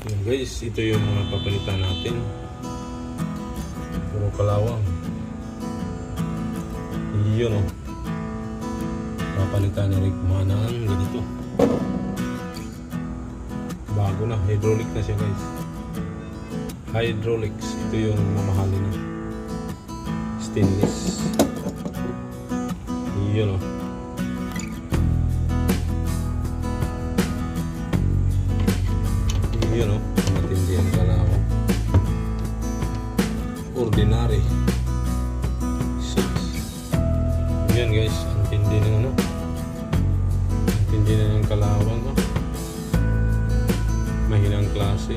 Yan guys, ito yung mga papalitan natin. Puro kalawang. Yun o. Papalitan ni Rick Mana ang ganito. Bago na, hydraulic na siya guys. Hydraulics, ito yung mamahalin na. Stainless. Yun o. Yun 5 6 yan guys. Ang tindi ng ano. Ang tindi na ng kalawang oh. mahinang klase.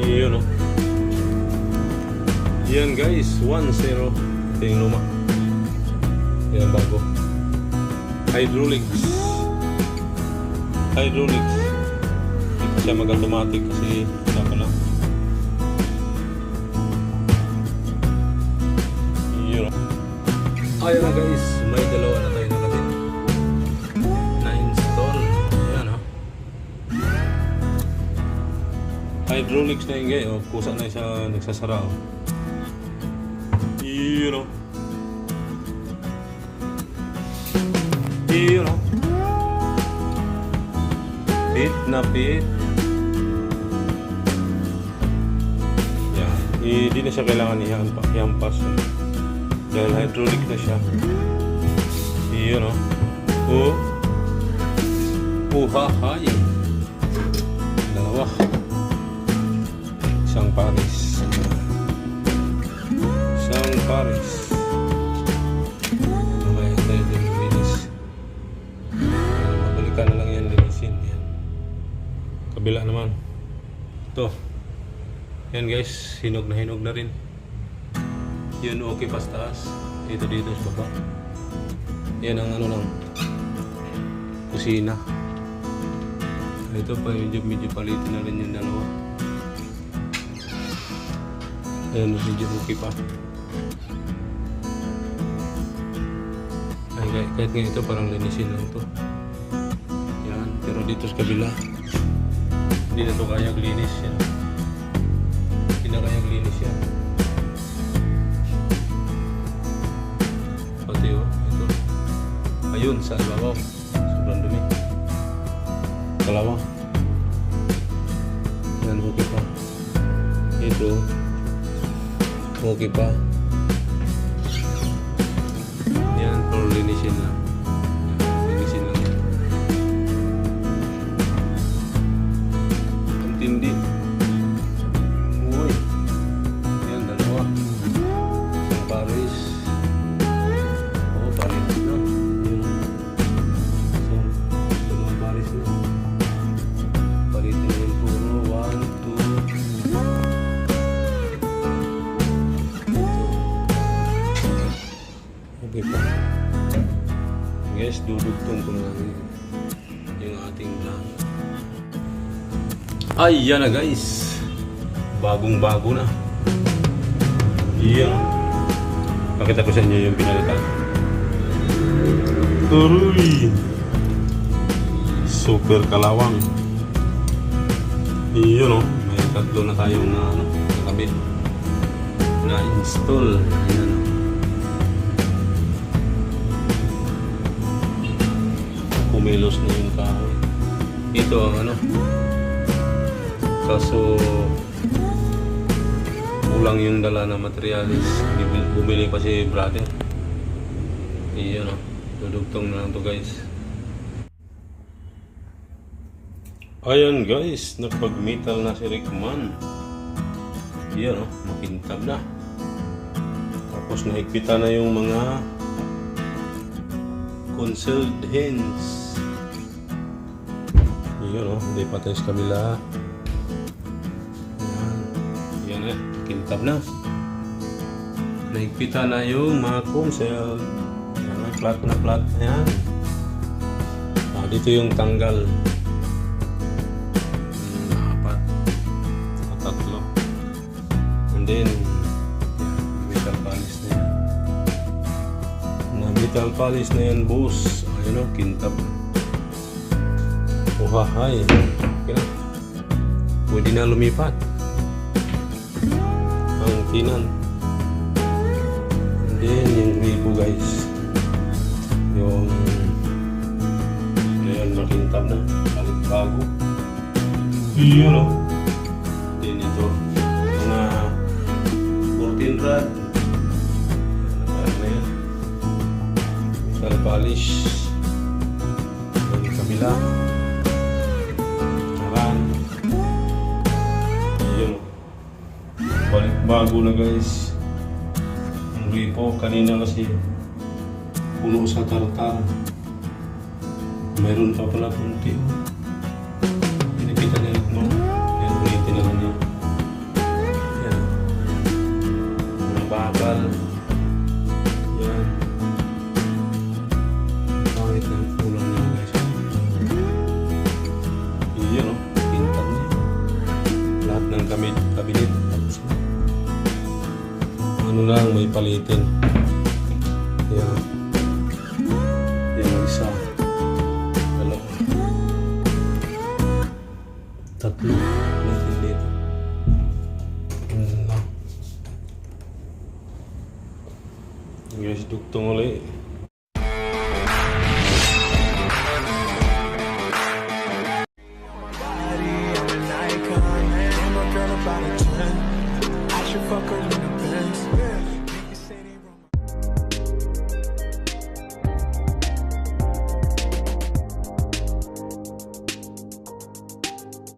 Yun oh yan guys. 1-0 ito yung luma. Yan bago. Hydraulics. Hydraulics. Pa siya mag-automatic kasi wala pa lang. Yun. Ayun na guys, may dalawa na tayo nakabit. Na-install. Ayan ha. Hydraulics na yung guys. Oh, kusa na siya nagsasara. Oh. Yun o. Yun o. Pit na pit. Hindi na siya kailangan ihampa, ihampas. Dahil hydraulic na siya. Yun o. Oh. Uhahay. Dalawa. Isang pares. Isang pares. Mamaya tayo din. Ano, Mabalikan na lang yan linisin. Naman. Ito. Yan guys, hinog na hinog na rin. Yun okay pa sa taas. Dito dito sa baba. Yan ang ano ng kusina. Ito pa medyo medyo palitin na rin yung dalawa. Ayan, medyo okay pa. Ay, kahit, kahit nga ito parang linisin lang to. Yan, pero dito sa kabila, hindi na to kayang linis yan. Hindi na kayang linis yan. Pati oh, ito. Ayun, sa ibabaw. Sobrang dumi. Kalawa. Yan, okay pa. Ito, okay pa. Yan, pero linisin lang. Guys, dudugtong ko na lang yung ating vlog. Ay, yan na guys. Bagong bago na. Yan. Pakita ko sa inyo yung pinalitan. Turuy! Super kalawang. Yun oh. May tatlo na tayong na, ano, nakabit. Na-install. Ayan oh. Kumilos na yung kahoy. Ito ang ano. Kaso kulang yung dala na materialis. Bumili- pa si brother. Iyon o. Dudugtong na lang to guys. Ayan guys, napag-metal na si Rickman. Iyan o, makintab na. Tapos nahigpitan na yung mga concealed hands. Yun oh, hindi pa tayo sa kabila. Yan. Yan eh, kintab na. Naigpita na yung mga concealed. Yan, flat na flat na. Ah, dito yung tanggal. Apat. Saka tatlo. And then, metal polish na yan. Na metal polish na yan, boss. Ayun o, kintab. Uhahay. Okay na. Pwede na lumipat. Ang tinan. And then, yung gripo guys. Yung... Ngayon, makintab na. Balik bago. Yun o. Then ito. Mga 14 rad. Ano na yan? Metal polish. Yung kabila. Bago na guys. Ang gripo kanina kasi puno sa tartar. Mayroon pa pala kunti. May palitin. Yan. Yan ang isa. Dalawa. Tatlo. Palitin dito. Yan lang. Guys, duktong ulit. I'm an icon, and my girl about a 10. I should fuck her in the Benz.